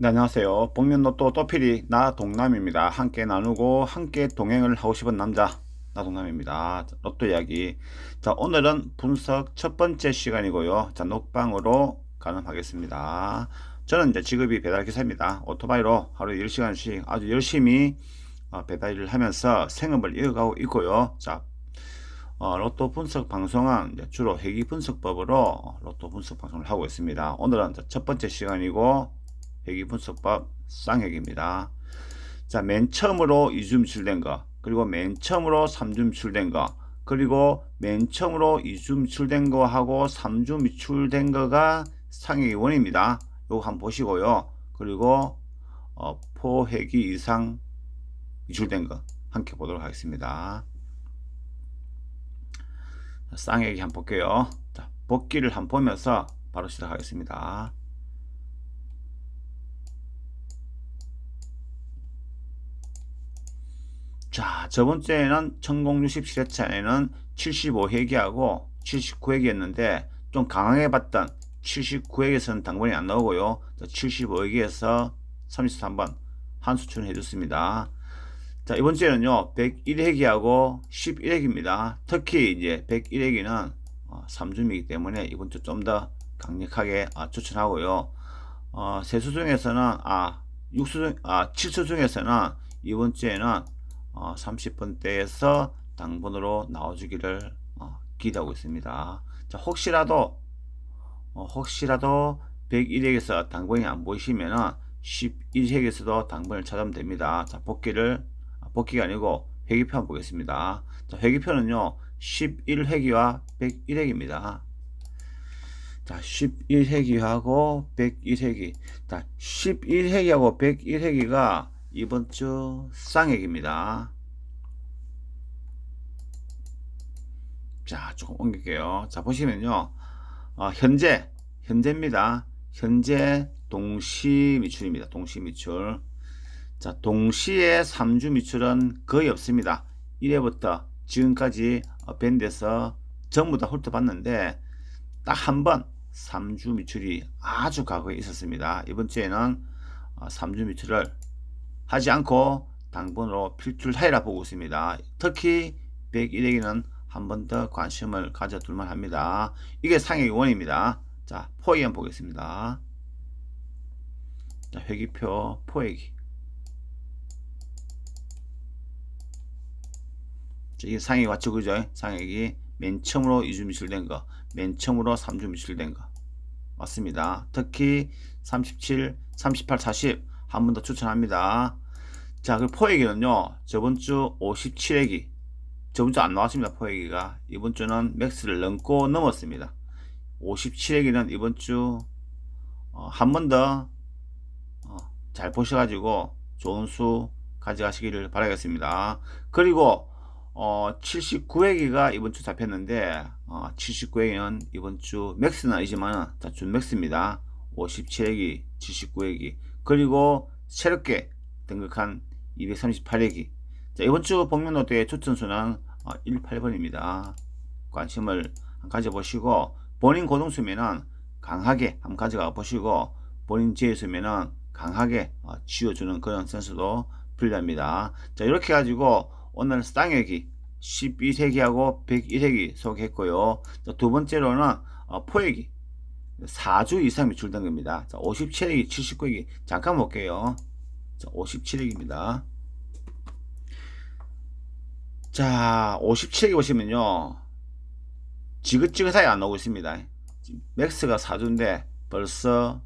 네, 안녕하세요. 복면로또 또필이 나 동남입니다. 함께 나누고 함께 동행을 하고 싶은 남자 나 동남입니다. 로또 이야기. 자, 오늘은 분석 첫 번째 시간이고요. 자, 녹방으로 가능하겠습니다. 저는 이제 직업이 배달 기사입니다. 오토바이로 하루 10시간씩 아주 열심히 어, 배달을 하면서 생업을 이어가고 있고요. 자, 어, 로또 분석 방송은 주로 회기 분석법으로 로또 분석 방송을 하고 있습니다. 오늘은 첫 번째 시간이고 회기 분석법 쌍핵입니다. 자, 맨 처음으로 2주 미출된 거, 그리고 맨 처음으로 3주 미출된 거, 그리고 맨 처음으로 2주 미출된 거 하고 3주 미출된 거가 상액이 원입니다. 요거 한번 보시고요. 그리고 어, 포회기 이상 미출된 거 함께 보도록 하겠습니다. 쌍액이 한번 볼게요. 자, 복기를 한번 보면서 바로 시작하겠습니다. 자, 저번 주에는 천공 67회차에는 75회기하고 79회기였는데 좀 강하게 봤던 79회기에서는 당번이 안 나오고요. 75회기에서 33번 한수춘 해줬습니다. 자, 이번 주에는요, 101회기하고 11회기입니다. 특히 이제 101회기는 3줌이기 때문에 이번 주 좀 더 강력하게 어, 추천하고요. 어, 세수 중에서는, 아, 6수 중, 아, 7수 중에서는 이번 주에는 어, 30분대에서 당번으로 나와주기를 어, 기대하고 있습니다. 자, 혹시라도 어, 혹시라도 101회에서 당번이 안 보이시면은 11회에서도 당번을 찾으면 됩니다. 자, 복귀를 아, 복귀가 아니고 회기표 한번 보겠습니다. 자, 회기표는요. 11회기와 101회기입니다. 자, 11회기하고 101회기. 자, 11회기하고 101회기가 이번 주 쌍액입니다. 자, 조금 옮길게요. 자, 보시면요. 어, 현재, 현재입니다. 현재 동시 미출입니다. 동시 미출. 자, 동시에 3주 미출은 거의 없습니다. 1회부터 지금까지 어, 밴드에서 전부 다 훑어봤는데 딱 한 번 3주 미출이 아주 과거에 있었습니다. 이번 주에는 3주 어, 미출을 하지 않고 당번으로 필출하리라 보고 있습니다. 특히 101에게는 한 번 더 관심을 가져둘만 합니다. 이게 상액 원입니다. 자, 포획 한번 보겠습니다. 자, 회기표 포획이. 이게 상액 맞죠? 그죠? 상액이 맨 처음으로 2주 미출된 거, 맨 처음으로 3주 미출된 거. 맞습니다. 특히 37, 38, 40 한 번 더 추천합니다. 자, 그 포획기는요, 저번 주 57회기, 저번 주 안 나왔습니다, 포획기가. 이번 주는 맥스를 넘고 넘었습니다. 57회기는 이번 주, 어, 한번 더, 어, 잘 보셔가지고 좋은 수 가져가시기를 바라겠습니다. 그리고, 어, 79회기가 이번 주 잡혔는데, 어, 79회기는 이번 주 맥스는 아니지만, 자, 준 맥스입니다. 57회기, 79회기. 그리고 새롭게 등극한 238회기. 자, 이번 주 복면노트의 추천수는 18번입니다. 관심을 가져보시고, 본인 고동수면은 강하게 한번 가져가 보시고, 본인 지혜수면은 강하게 어, 지어주는 그런 센스도 필요합니다. 자, 이렇게 가지고 오늘 쌍액이 12세기하고 101세기 소개했고요. 자, 두 번째로는 어, 포획이 4주 이상 미출된 겁니다. 자, 57액이, 79액이 잠깐 볼게요. 자, 57액입니다. 자, 57액이 보시면요. 지긋지긋하게 안 나오고 있습니다. 맥스가 4주인데 벌써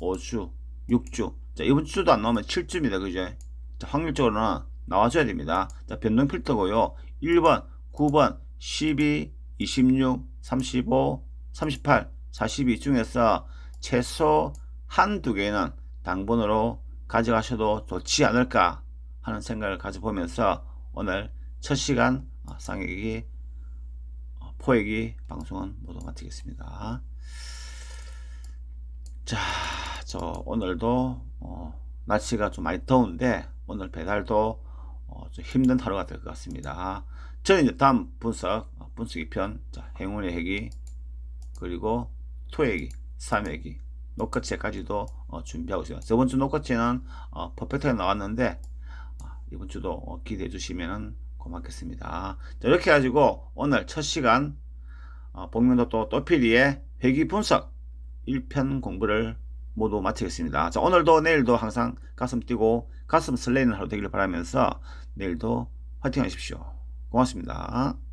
5주, 6주. 자, 이번 주도 안 나오면 7주입니다. 그죠? 자, 확률적으로는 나와줘야 됩니다. 자, 변동 필터고요. 1번, 9번, 12, 26, 35, 38, 42 중에서 최소 한두 개는 당번으로 가져가셔도 좋지 않을까 하는 생각을 가져보면서 오늘 첫 시간 어, 쌍액이 어, 포액이 방송은 모두 마치겠습니다. 자, 저 오늘도 어, 날씨가 좀 많이 더운데 오늘 배달도 어, 좀 힘든 하루가 될 것 같습니다. 저는 이제 다음 분석 어, 분석 2편 자, 행운의 핵이 그리고 토액이 3액이 노커체까지도 어, 준비하고 있어요. 저번 주 노커체는 어, 퍼펙트가 나왔는데 아, 이번 주도 어, 기대해 주시면 고맙겠습니다. 자, 이렇게 해가지고 오늘 첫 시간 어, 복면도 또 또피디의 회기 분석 1편 공부를 모두 마치겠습니다. 자, 오늘도 내일도 항상 가슴 뛰고 가슴 설레는 하루 되기를 바라면서 내일도 화이팅 하십시오. 고맙습니다.